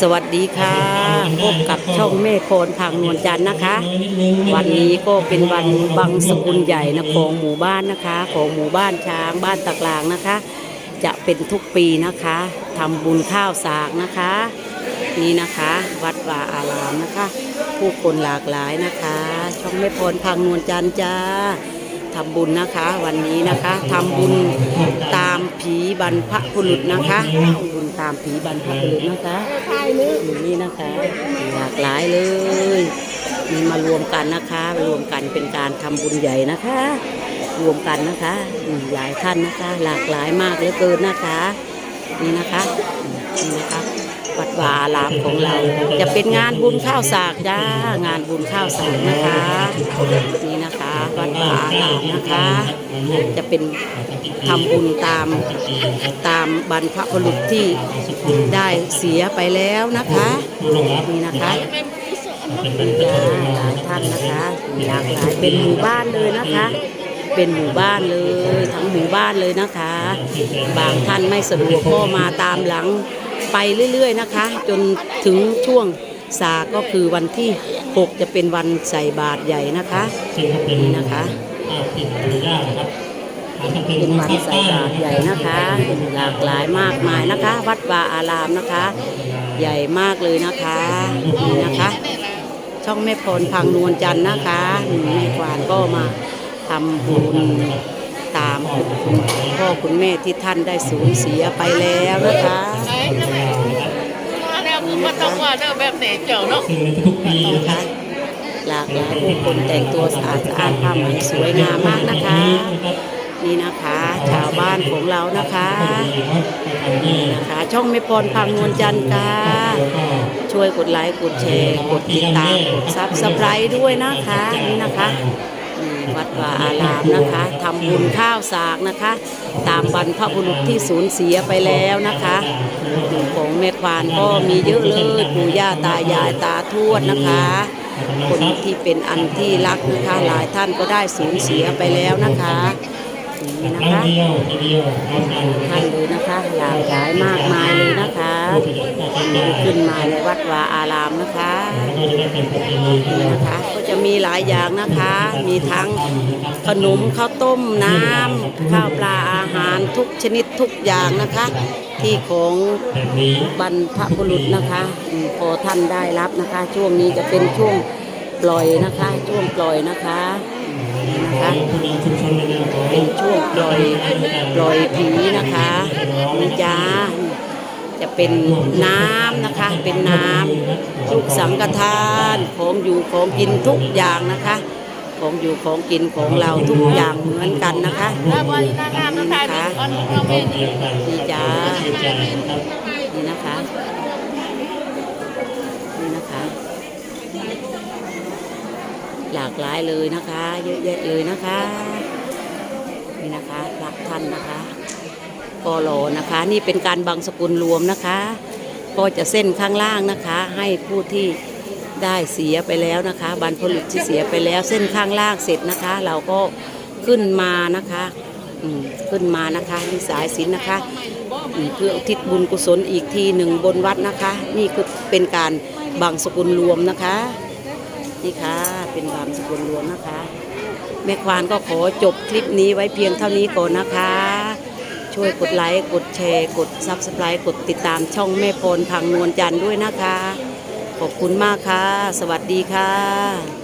สวัสดีค่ะ พบกับช่องแม่โคนพังนวลจันทร์นะคะ วันนี้ก็เป็นวันบังสกุลใหญ่นะของหมู่บ้านนะคะ ของหมู่บ้านช้างบ้านตะกลางนะคะ จะเป็นทุกปีนะคะทำบุญข้าวสากนะคะ นี่นะคะ วัดวาอารามนะคะ ผู้คนหลากหลายนะคะ ช่องแม่พรพังนวลจันทร์จ้า ทำบุญนะคะ วันนี้นะคะทำบุญตามผีบรรพบุรุษนะคะทำบุญตามผีบรรพบุรุษนะคะนี่นะคะหลากหลายเลยมีมารวมกันนะคะรวมกันเป็นการทำบุญใหญ่นะคะ รวมกันนะคะหลายท่านนะคะ หลากหลายมากเหลือเกินนะคะนี่นะคะนี่นะคะวัดวาอารามของเราจะเป็นงานบุญข้าวสากจ้างานบุญข้าวสาลีนะคะ วัดวาอารามนะคะ จะเป็นทำบุญตามตามบรรพบุรุษที่ได้เสียไปแล้วนะคะนี่นะคะหลายท่านนะคะหลากหลายเป็นหมู่บ้านเลยนะคะเป็นหมู่บ้านเลยทั้งหมู่บ้านเลยนะคะ บางท่านไม่สะดวกก็มาตามหลังไปเรื่อยๆนะคะ จนถึงช่วงสาก็คือวันที่ 6 จะเป็นวันใส่บาตรใหญ่นะคะนี่นะคะเป็นวันใส่บาตรใหญ่นะคะหลากหลายมากมายนะคะ วัดวาอารามนะคะ ใหญ่มากเลยนะคะนี่นะคะ ช่องแม่พรพังนวลจันทร์นะคะแม่ควานก็มาทำบุญตามคุณพ่อคุณแม่ที่ท่านได้สูญเสียไปแล้วนะคะแล้วกู มาต้องว่าเด้อแบบไหนเจ้าเนาะนะคะหลากหลายผู้คนแต่งตัวสะอาดสะอาดผ้าไหมสวยงามมากนะคะ นี่นะคะ ชาวบ้านของเรานะคะนี่นะคะ ช่องไม่พรพังนวลจันทร์ค่ะช่วยกดไลค์กดแชร์ กดติดตามกดซับสไครต์ด้วยนะคะนี่นะคะ วัดวาอารามนะคะทำบุญข้าวสากนะคะ ตามบรรพบุรุษที่สูญเสียไปแล้วนะคะของแม่ควานก็มีเยอะเลยปู่ย่าตายายตาทวดนะคะคนที่เป็นอันที่รักนะคะ หลายท่านก็ได้สูญเสียไปแล้วนะคะ นี่นะคะท่านเลยนะคะหลากหลายมากมายเลยนะคะที่ขึ้นมาในวัดวาอารามนะคะนี่นะคะก็จะมีหลายอย่างนะคะ มีทั้งขนมข้าวต้มน้ำข้าวปลาอาหารทุกชนิดทุกอย่างนะคะ ที่ของบรรพบุรุษนะคะอืมพอท่านได้รับนะคะ ช่วงนี้จะเป็นช่วงปล่อยนะคะ ช่วงปล่อยนะคะ นี่นะคะเป็นช่วงปล่อยปล่อยผีนะคะนี่จ้าจะเป็นน้ำนะคะ เป็นน้ำลูกสังฆทานของอยู่ของกินทุกอย่างนะคะ ของอยู่ของกินของเราทุกอย่างเหมือนกันนะคะถ้าวันนี้นางงามต้องทายเป็นคนเราเป็นนี่จ้านี่นะคะนี่นะคะ หลากหลายเลยนะคะ เยอะแยะเลยนะคะ นี่นะคะพระท่านนะคะกอโลนะคะ นี่เป็นการบังสกุลรวมนะคะ ก็จะเส้นข้างล่างนะคะ ให้ผู้ที่ได้เสียไปแล้วนะคะบรรพบุรุษที่เสียไปแล้วเส้นข้างล่างเสร็จนะคะ เราก็ขึ้นมานะคะขึ้นมานะคะนี่สายสิญจนนะคะเพื่ออุทิศบุญกุศลอีกทีหนึ่งบนวัดนะคะ นี่คือเป็นการบังสกุลรวมนะคะ นี่ค่ะ เป็นบางสกุลรวมนะคะ แม่ควานก็ขอจบคลิปนี้ไว้เพียงเท่านี้ก่อนนะคะ ช่วยกดไลค์ กดแชร์ กดซับสไครต์กดติดตามช่องแม่พรพังนวลจันทร์ด้วยนะคะ ขอบคุณมากค่ะ สวัสดีค่ะ